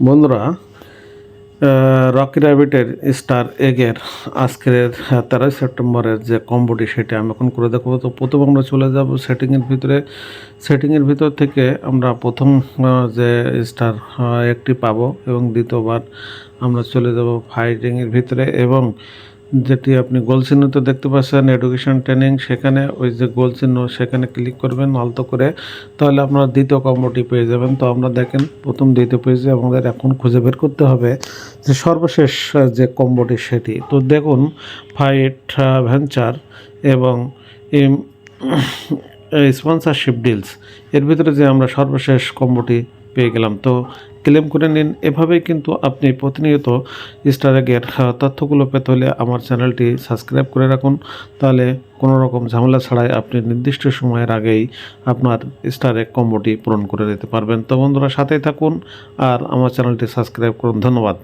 বন্ধুরা Rocky র্যাবিটের star এগের আজকের তেরোই সেপ্টেম্বরের যে কম্বোটি সেটা আমি এখন করে দেখব। তো প্রথম আমরা চলে যাব সেটিংয়ের ভিতরে। সেটিংয়ের ভিতর থেকে আমরা প্রথম যে স্টার একটি পাবো এবং দ্বিতীয়বার আমরা চলে যাব ফাইটিংয়ের ভিতরে এবং যেটি আপনি গোল চিহ্নতে দেখতে পাচ্ছেন এডুকেশন ট্রেনিং সেখানে ওই যে গোল চিহ্ন সেখানে ক্লিক করবেন, আলতো করে, তাহলে আপনারা দ্বিতীয় কম্বোটি পেয়ে যাবেন। তো আমরা দেখেন, প্রথম দ্বিতীয় পেজে আমাদের এখন খুঁজে বের করতে হবে যে সর্বশেষ যে কম্বোটি সেটি। তো দেখুন ফাইট ভেঞ্চার এবং স্পন্সরশিপ ডিলস এর ভিতরে যে আমরা সর্বশেষ কম্বোটি পেয়ে গেলাম। তো ক্লেম করে নিন। এভাবেই কিন্তু আপনি প্রতিনিয়ত স্টারেগের তথ্যগুলো পেতে হলে আমার চ্যানেলটি সাবস্ক্রাইব করে রাখুন। তাহলে কোনো রকম ঝামেলা ছাড়াই আপনি নির্দিষ্ট সময়ের আগেই আপনার স্টারের কম্বোটি পূরণ করে দিতে পারবেন। তো বন্ধুরা, সাথেই থাকুন আর আমার চ্যানেলটি সাবস্ক্রাইব করুন। ধন্যবাদ।